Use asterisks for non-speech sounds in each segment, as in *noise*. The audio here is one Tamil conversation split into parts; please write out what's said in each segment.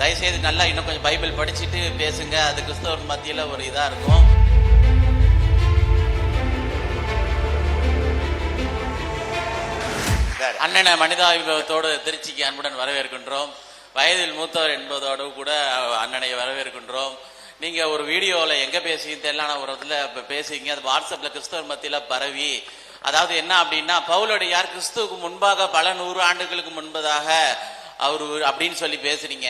தயவுசெய்து நல்லா இன்னும் கொஞ்சம் பைபிள் படிச்சுட்டு பேசுங்க. அது கிறிஸ்தவர் மத்தியில் ஒரு இதாக இருக்கும். அண்ணனை மனிதாபிபவத்தோடு திருச்சிக்கு அன்புடன் வரவேற்கின்றோம். வயதில் மூத்தவர் என்பதோடு கூட அண்ணனை வரவேற்கின்றோம். நீங்க ஒரு வீடியோவில் எங்க பேசிங்க தெரியல ஒரு இடத்துல இப்ப அது வாட்ஸ்அப்ல கிறிஸ்தவர் மத்தியில பரவி. அதாவது என்ன அப்படின்னா பவுலடியார் கிறிஸ்துவுக்கு முன்பாக பல நூறு ஆண்டுகளுக்கு முன்பதாக அவர் அப்படின்னு சொல்லி பேசுறீங்க.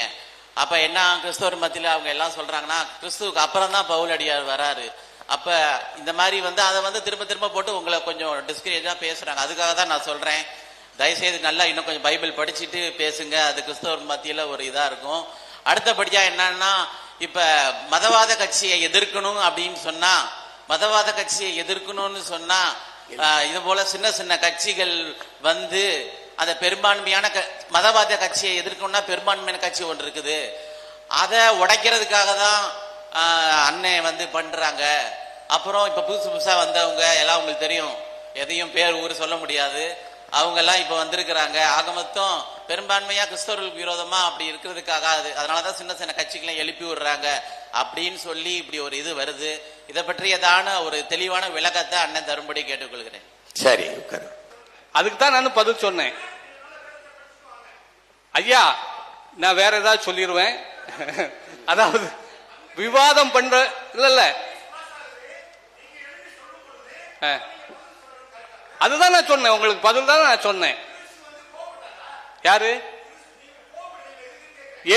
அப்ப என்ன கிறிஸ்தவர் மத்தியில அவங்க எல்லாம் சொல்றாங்கன்னா கிறிஸ்துவுக்கு அப்புறம் தான் பவுல் அடியார் வராரு. அப்ப இந்த மாதிரி வந்து அதை வந்து திரும்ப திரும்ப போட்டு உங்களை கொஞ்சம் டிஸ்கரேஜா பேசுறாங்க. அதுக்காக தான் நான் சொல்றேன். தயவுசெய்து நல்லா இன்னும் கொஞ்சம் பைபிள் படிச்சுட்டு பேசுங்க. அது கிறிஸ்தவர் மத்தியில ஒரு இதா இருக்கும். அடுத்தபடியா என்னன்னா இப்ப மதவாத கட்சியை எதிர்க்கணும் அப்படின்னு சொன்னா மதவாத கட்சியை எதிர்க்கணும்னு சொன்னா இது போல சின்ன சின்ன கட்சிகள் வந்து அந்த பெரும்பான்மையான க- மதவாத கட்சியை எதிர்க்கணும்னா பெரும்பான்மையான கட்சி ஒன்று இருக்குது. அதை உடைக்கிறதுக்காக தான் அண்ணன் வந்து பண்றாங்க. அப்புறம் இப்ப புதுசு புதுசா வந்தவங்க எல்லாம் உங்களுக்கு தெரியும். எதையும் பேர் ஊர் சொல்ல முடியாது. அவங்க எல்லாம் இப்ப வந்திருக்கிறாங்க. ஆக மொத்தம் பெரும்பான்மையா கிறிஸ்தவர்களுக்கு விரோதமா அப்படி இருக்கிறதுக்காக அது அதனாலதான் சின்ன சின்ன கட்சிகளை எழுப்பி விடுறாங்க. அப்படின்னு சொல்லி இப்படி ஒரு இது வருது. இதை பற்றியதான ஒரு தெளிவான விளக்கத்தை அண்ணன் தரும்படி கேட்டுக்கொள்கிறேன். சரி உட்காரு அதுக்கு தான் நான் பதில் சொன்னேன். ஐயா நான் வேற ஏதாவது சொல்லிடுவேன் அதாவது விவாதம் பண்ற இல்ல இல்ல. அதுதான் நான் சொன்னேன் உங்களுக்கு பதில் தான் நான் சொன்னேன். யாரு?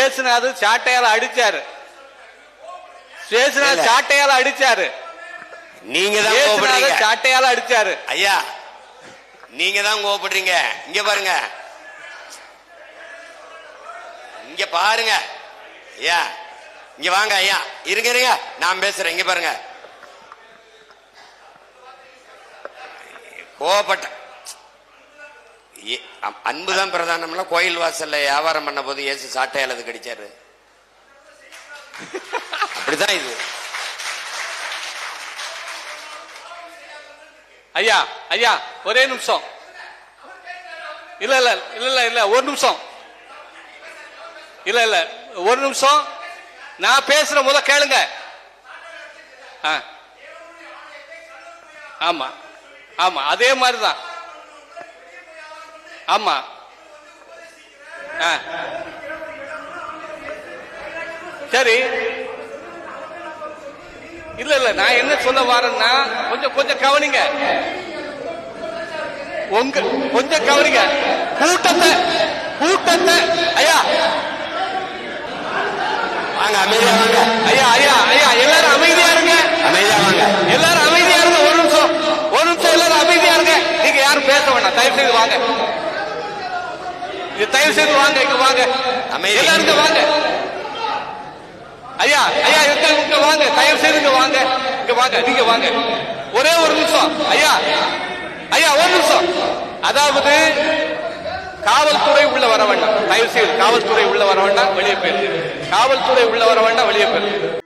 ஏசுநாதர் சாட்டையால அடிச்சாரு. இல்ல. ஏசுநாதர் சாட்டையால அடிச்சாரு. நீங்க சாட்டையால அடிச்சாரு. ஐயா நீங்க தான் கோபப்படுறீங்க இங்க பாருங்க. இங்க பாருங்க. ஐயா இங்க வாங்க ஐயா. இருங்க இருங்க. நான் பேசுறேன். இங்க பாருங்க. கோவப்பட்ட ஏ- அன்புதான் பிரதானம்ல கோயில் வாசல்ல வியாபாரம் பண்ண போது ஏசு சாட்டையால் அது கடிச்சாரு. *laughs* அப்படிதான் இது. ஐயா ஐயா ஒரே நிமிஷம். இல்ல இல்ல இல்ல இல்ல இல்ல ஒரு நிமிஷம். இல்ல இல்ல ஒரு நிமிஷம். நான் பேசுற முத கேளுங்க. ஆமா ஆமா அதே மாதிரிதான். ஆமா. சரி. இல்ல இல்ல நான் என்ன சொல்ல வரேன்னா கொஞ்சம் கொஞ்சம் கவனிங்க. உங்க கொஞ்சம் கவனிங்க. கூட்டத்தை கூட்டத்தை ஐயா. வாங்க அமைதியா வாங்க. ஐயா ஐயா ஐயா எல்லாரும் அமைதியா இருங்க. அமைதியா வாங்க. எல்லாரும் அமைதியா இருங்க ஒரு நிமிஷம். ஒரு நிமிஷம் எல்லாரும் அமைதியா இருங்க. நீங்க யாரும் பேச வேண்டாம் தயவு செய்து வாங்க. தயவு செய்து வாங்க இங்க வாங்க. எல்லாரும் வாங்க. ஐயா ஐயா இங்க வாங்க. தயவு செய்து வாங்க இங்க வாங்க நீங்க வாங்க. ஒரே ஒரு நிமிஷம். ஐயா ஐயா ஒரு நிமிஷம். அதாவது காவல்துறை உள்ள வர வேண்டாம். தயவு செய்து காவல்துறை உள்ள வர வேண்டாம் வெளியே போயிரு. காவல்துறை உள்ள வர வேண்டாம் வெளியே போயிரு.